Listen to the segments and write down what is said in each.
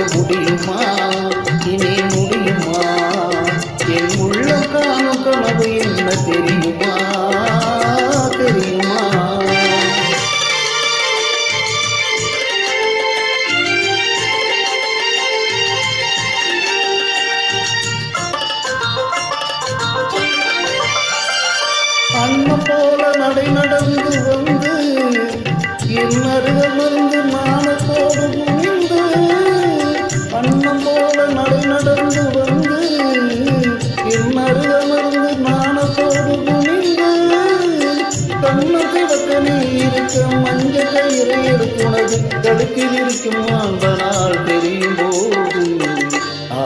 போட முடியுமா? இனி முடியுமா? என் உள்ள காணும் கனவு என்ன தெரியுமா? தெரியுமா? அண்ணன் போல நடை நடந்து வந்து என் அருகம் நானும் என் மானத்தோடு குனிந்து கண்ணு கிடக்க நீ இருக்க மஞ்ச கயிறை எடுத்துனது கடுக்கில் இருக்கும் அந்த நாள் தெரியும் போது. ஆ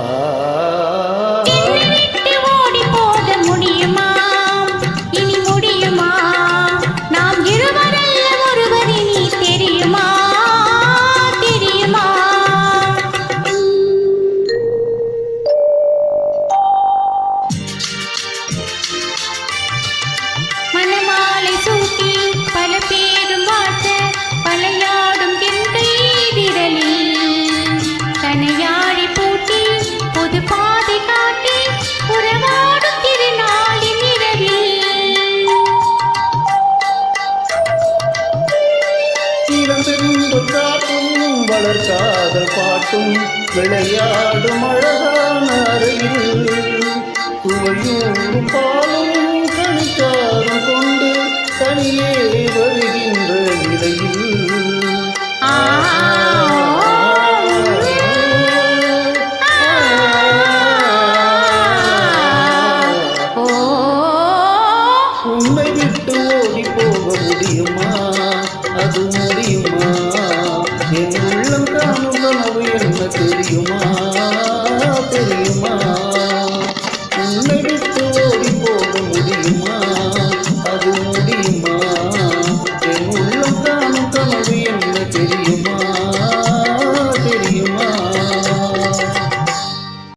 இளம்பெரும்பு காட்டும் வளர்காதல் பாட்டும் விளையாடும் அழகான அறையில். சுவையூரும் பாலும் கணிக்காரம் கொண்டு தனியே வருகின்ற நிலையில். உள்ளம் காணும் கனவு என்ன தெரியுமா தெரியுமா